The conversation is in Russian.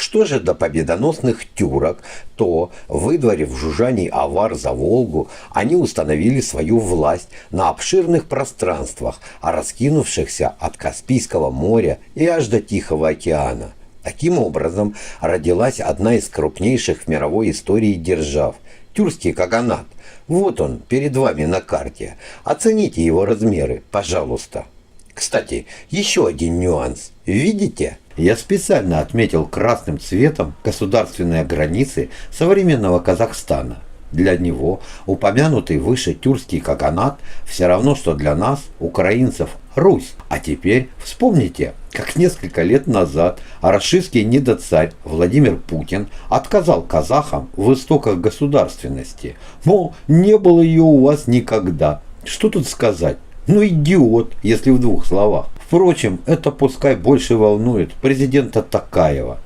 Что же до победоносных тюрок, то, выдворив жужжаний авар за Волгу, они установили свою власть на обширных пространствах, раскинувшихся от Каспийского моря и аж до Тихого океана. Таким образом, родилась одна из крупнейших в мировой истории держав – Тюркский Каганат. Вот он, перед вами на карте. Оцените его размеры, пожалуйста. Кстати, еще один нюанс. Видите? Я специально отметил красным цветом государственные границы современного Казахстана. Для него упомянутый выше тюркский каганат все равно, что для нас, украинцев, Русь. А теперь вспомните, как несколько лет назад рашистский недоцарь Владимир Путин отказал казахам в истоках государственности. Мол, не было ее у вас никогда. Что тут сказать? Ну идиот, если в двух словах. Впрочем, это пускай больше волнует президента Такаева.